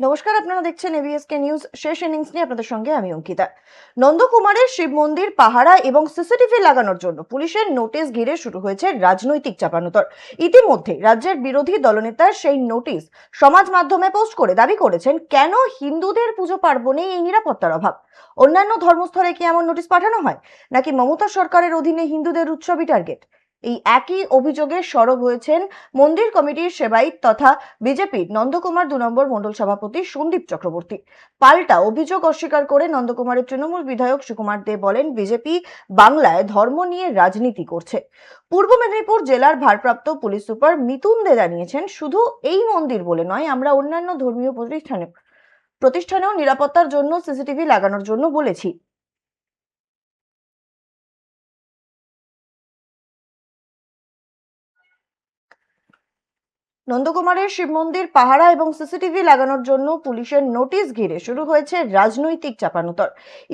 নমস্কার, আপনারা দেখছেন এবিএসকে নিউজ শেষ ইনিংস নিয়ে আপনাদের সঙ্গে আমি অঙ্কিতা। নন্দকুমারের শিব মন্দির, পাহারা এবং সিসিটিভি লাগানোর জন্য পুলিশের নোটিশ ঘিরে শুরু হয়েছে রাজনৈতিক চাপানুতর। ইতিমধ্যে রাজ্যের বিরোধী দলনেতা সেই নোটিশ সমাজ মাধ্যমে পোস্ট করে দাবি করেছেন, কেন হিন্দুদের পুজো পার্বণে এই নিরাপত্তার অভাব? অন্যান্য ধর্মস্থলে কি এমন নোটিশ পাঠানো হয়? নাকি মমতা সরকারের অধীনে হিন্দুদের উৎসবই টার্গেট এই একই অভিযোগে সরব হয়েছেন মন্দির কমিটির সেবায়িত তথা বিজেপির নন্দকুমার দু নম্বর মণ্ডল সভাপতি সন্দীপ চক্রবর্তী। পাল্টা অভিযোগ অস্বীকার করে নন্দকুমারের তৃণমূল বিধায়ক সুকুমার দে বলেন, বিজেপি বাংলায় ধর্ম নিয়ে রাজনীতি করছে। পূর্ব মেদিনীপুর জেলার ভারপ্রাপ্ত পুলিশ সুপার মিতুন দে জানিয়েছেন, শুধু এই মন্দির বলে নয়, আমরা অন্যান্য ধর্মীয় প্রতিষ্ঠানে প্রতিষ্ঠানেও নিরাপত্তার জন্য সিসিটিভি লাগানোর জন্য বলেছি। নন্দকুমারের শিব মন্দির, পাহারা এবং সিসিটিভি লাগানোর জন্য পুলিশের নোটিশ ঘিরে শুরু হয়েছে রাজনৈতিক চাপানুতর।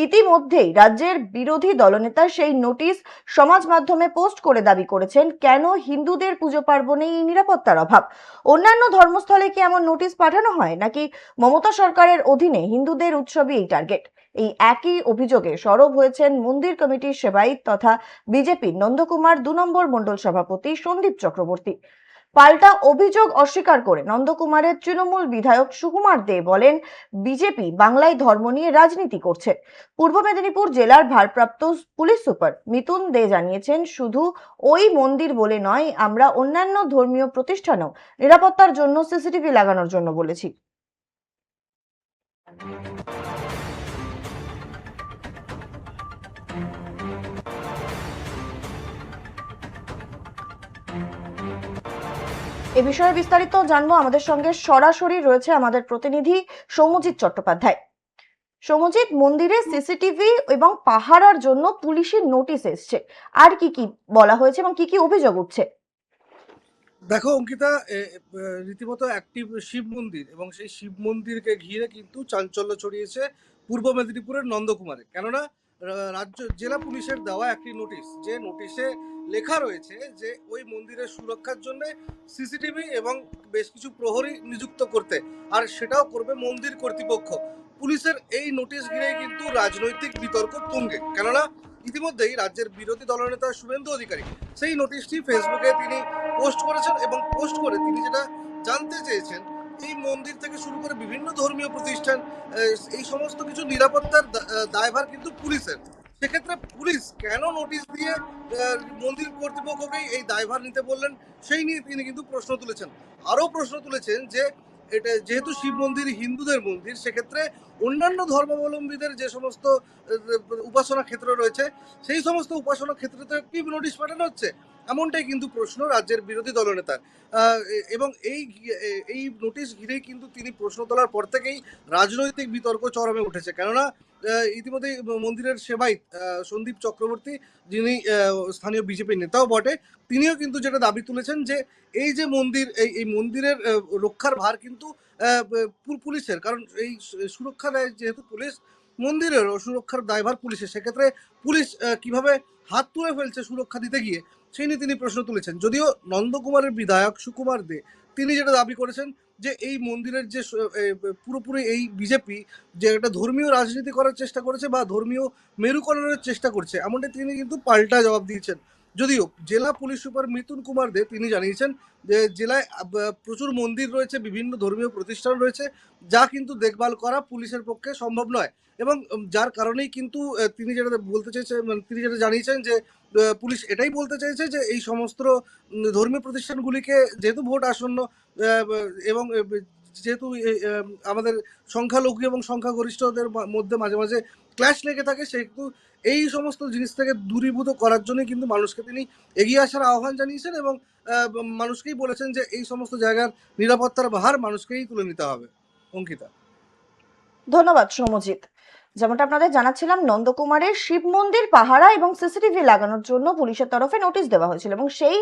ইতিমধ্যেই রাজ্যের বিরোধী দলনেতা সেই নোটিশ সমাজ মাধ্যমে পোস্ট করে দাবি করেছেন, কেন হিন্দুদের পুজো পার্বণে এই নিরাপত্তার অভাব? অন্যান্য ধর্মস্থলে কি এমন নোটিশ পাঠানো হয়, নাকি মমতা সরকারের অধীনে হিন্দুদের উৎসবই এই টার্গেট? এই একই অভিযোগে সরব হয়েছেন মন্দির কমিটির সেবায়িত তথা বিজেপির নন্দকুমার দু নম্বর মণ্ডল সভাপতি সন্দীপ চক্রবর্তী। পাল্টা অভিযোগ অস্বীকার করে নন্দকুমারের তৃণমূল বিধায়ক সুকুমার দে বলেন, বিজেপি বাংলায় ধর্ম নিয়ে রাজনীতি করছে। পূর্ব মেদিনীপুর জেলার ভারপ্রাপ্ত পুলিশ সুপার মিতুন দে জানিয়েছেন, শুধু ওই মন্দির বলে নয়, আমরা অন্যান্য ধর্মীয় প্রতিষ্ঠানেও নিরাপত্তার জন্য সিসিটিভি লাগানোর জন্য বলেছি। এ বিষয়ে বিস্তারিত জানব। আমাদের সঙ্গে সরাসরি রয়েছে আমাদের প্রতিনিধি সৌমজিৎ চট্টোপাধ্যায়। সৌমজিৎ, মন্দিরে সিসিটিভি এবং পাহারার জন্য পুলিশের নোটিশ এসছে। আর কি কি বলা হয়েছে এবং কি কি অভিযোগ উঠছে? দেখো, অঙ্কিতা রীতিমতো একটি শিব মন্দির এবং সেই শিব মন্দিরকে ঘিরে কিন্তু চাঞ্চল্য ছড়িয়েছে পূর্ব মেদিনীপুরের নন্দকুমারে। কেননা রাজ্য, জেলা পুলিশের দেওয়া একটি নোটিশ, যে নোটিশে লেখা রয়েছে যে ওই মন্দিরের সুরক্ষার জন্য সিসিটিভি এবং বেশ কিছু প্রহরী নিযুক্ত করতে। আর সেটাও করবে মন্দির কর্তৃপক্ষ। পুলিশের এই নোটিশ ঘিরেই কিন্তু রাজনৈতিক বিতর্ক তুঙ্গে। কেননা, ইতিমধ্যেই রাজ্যের বিরোধী দলনেতা শুভেন্দু অধিকারী সেই নোটিশটি ফেসবুকে তিনি পোস্ট করেছেন এবং পোস্ট করে তিনি যেটা জানতে চেয়েছেন, এই মন্দির থেকে শুরু করে বিভিন্ন ধর্মীয় প্রতিষ্ঠান এই সমস্ত কিছু নিরাপত্তার দায়ভার কিন্তু পুলিশের। সেক্ষেত্রে পুলিশ কেন নোটিশ দিয়ে মন্দির কর্তৃপক্ষকেই এই দায়ভার নিতে বললেন, সেই নিয়ে তিনি কিন্তু প্রশ্ন তুলেছেন। আরও প্রশ্ন তুলেছেন যে, এটা যেহেতু শিব মন্দির হিন্দুদের মন্দির, সেক্ষেত্রে অন্যান্য ধর্মাবলম্বীদের যে সমস্ত উপাসনা ক্ষেত্র রয়েছে, সেই সমস্ত উপাসনা ক্ষেত্রে তো কি নোটিশ পাঠানো হচ্ছে? এমনটাই কিন্তু প্রশ্ন রাজ্যের বিরোধী দলনেতার এবং এই এই নোটিশ ঘিরেই কিন্তু তিনি প্রশ্ন তোলার পর থেকেই রাজনৈতিক বিতর্ক চরমে উঠেছে। কেননা ইতিমধ্যেই মন্দিরের আহ, সন্দীপ চক্রবর্তী যিনি স্থানীয় বিজেপি নেতাও বটে তিনিও কিন্তু যেটা দাবি তুলেছেন যে এই যে মন্দির এই এই মন্দিরের রক্ষার ভার কিন্তু পুলিশের কারণ এই সুরক্ষা দেয় যেহেতু পুলিশ মন্দিরের সুরক্ষার দায়ভার পুলিশের। সেক্ষেত্রে পুলিশ কীভাবে হাত তুলে ফেলছে সুরক্ষা দিতে গিয়ে সেই নিয়ে তিনি প্রশ্ন তুলেছেন। যদিও নন্দকুমারের বিধায়ক সুকুমার দে তিনি যেটা দাবি করেছেন যে এই মন্দিরের যে পুরোপুরি এই বিজেপি যে একটা ধর্মীয় রাজনীতি করার চেষ্টা করেছে বা ধর্মীয় মেরুকরণের চেষ্টা করছে, এমনটা তিনি কিন্তু পাল্টা জবাব দিয়েছেন। যদিও জেলা পুলিশ সুপার মিতুন কুমার দে, তিনি জানিয়েছেন যে জেলায় প্রচুর মন্দির রয়েছে, বিভিন্ন ধর্মীয় প্রতিষ্ঠান রয়েছে, যা কিন্তু দেখভাল করা পুলিশের পক্ষে সম্ভব নয়। এবং যার কারণেই কিন্তু তিনি যেটা বলতে চাইছেন মানে তিনি যেটা জানিয়েছেন যে পুলিশ এটাই বলতে চাইছে যে এই সমস্ত ধর্মীয় প্রতিষ্ঠানগুলিকে যেহেতু ভোট আসন্ন এবং যেহেতু আমাদের সংখ্যালঘু এবং সংখ্যাগরিষ্ঠদের মধ্যে মাঝে মাঝে ক্ল্যাশ লেগে থাকে সেহেতু এই সমস্ত জিনিস থেকে দূরীভূত করার জন্যই কিন্তু মানুষকে তিনি এগিয়ে আসার আহ্বান জানিয়েছেন এবং মানুষকেই বলেছেন যে এই সমস্ত জায়গার নিরাপত্তার ভার মানুষকেই তুলে নিতে হবে। অঙ্কিতা। ধন্যবাদ সৌমজিৎ যেমনটা আপনাদের জানাচ্ছিলাম, নন্দকুমারের শিব মন্দির, পাহারা এবং সিসিটিভি লাগানোর জন্য পুলিশের তরফে নোটিশ দেওয়া হয়েছিল এবং সেই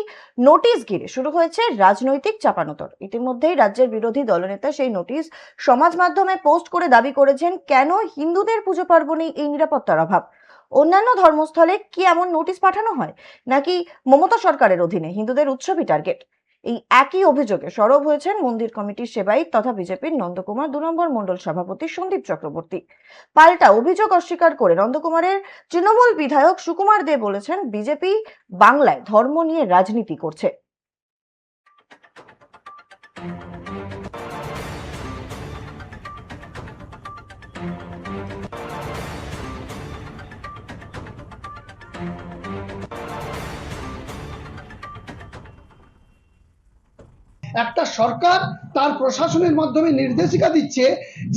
নোটিশ ঘিরে শুরু হয়েছে রাজনৈতিক চাপানোতর। ইতিমধ্যেই রাজ্যের বিরোধী দলনেতা সেই নোটিশ সমাজ মাধ্যমে পোস্ট করে দাবি করেছেন, কেন হিন্দুদের পুজো পার্বণে এই নিরাপত্তার অভাব? অন্যান্য ধর্মস্থলে কি এমন নোটিশ পাঠানো হয়? নাকি মমতা সরকারের অধীনে হিন্দুদের উৎসবই টার্গেট? এই একই অভিযোগে সরব হয়েছেন মন্দির কমিটির সেবায়িত তথা বিজেপির নন্দকুমার দু নম্বর মণ্ডল সভাপতি সন্দীপ চক্রবর্তী। পাল্টা অভিযোগ অস্বীকার করে নন্দকুমারের তৃণমূল বিধায়ক সুকুমার দে বলেছেন, বিজেপি বাংলায় ধর্ম নিয়ে রাজনীতি করছে। একটা সরকার তার প্রশাসনের মাধ্যমে নির্দেশিকা দিচ্ছে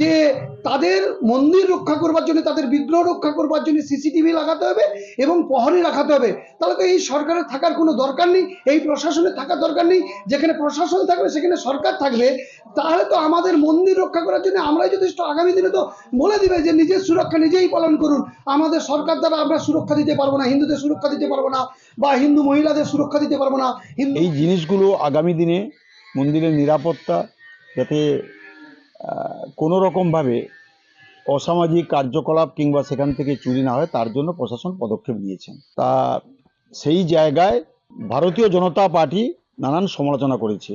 যে তাদের মন্দির রক্ষা করবার জন্য, তাদের বিগ্রহ রক্ষা করবার জন্য সিসিটিভি লাগাতে হবে এবং প্রহরী রাখাতে হবে। তাহলে তো এই সরকারের থাকার কোনো দরকার নেই, এই প্রশাসনের থাকার দরকার নেই, যেখানে প্রশাসন থাকবে, সেখানে সরকার থাকবে। তাহলে তো আমাদের মন্দির রক্ষা করার জন্য আমরাই যথেষ্ট আগামী দিনে তো বলে দিবে যে নিজের সুরক্ষা নিজেই পালন করুন। আমাদের সরকার দ্বারা আমরা সুরক্ষা দিতে পারব না, হিন্দুদের সুরক্ষা দিতে পারব না বা হিন্দু মহিলাদের সুরক্ষা দিতে পারব না এই জিনিসগুলো আগামী দিনে মন্দিরের নিরাপত্তা যাতে কোনো রকমভাবে অসামাজিক কার্যকলাপ কিংবা সেখান থেকে চুরি না হয়, তার জন্য প্রশাসন পদক্ষেপ নিয়েছেন। তা সেই জায়গায় ভারতীয় জনতা পার্টি নানান সমালোচনা করেছে।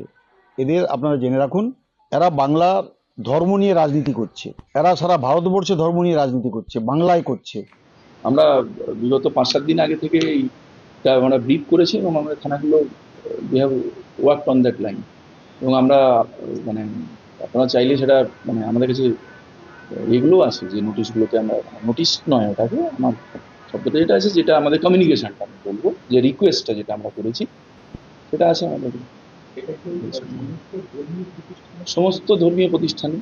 এদের আপনারা জেনে রাখুন, এরা বাংলার ধর্ম নিয়ে রাজনীতি করছে। এরা সারা ভারতবর্ষে ধর্ম নিয়ে রাজনীতি করছে, বাংলায় করছে। আমরা বিগত পাঁচ সাত দিন আগে থেকে আমরা ব্রিফ করেছি এবং আমরা থানাগুলো ওয়ার্ক অন দ্যাট লাইন এবং আমরা মানে আপনারা চাইলে সেটা মানে আমাদের কাছে এগুলো আছে যে নোটিশগুলোতে আমরা নোটিশ নয় ওটাকে আমার শব্দটা যেটা আছে যেটা আমাদের কমিউনিকেশনটা আমি বলব যে রিকোয়েস্টটা যেটা আমরা করেছি সেটা আছে আমাদের। সমস্ত ধর্মীয় প্রতিষ্ঠানে?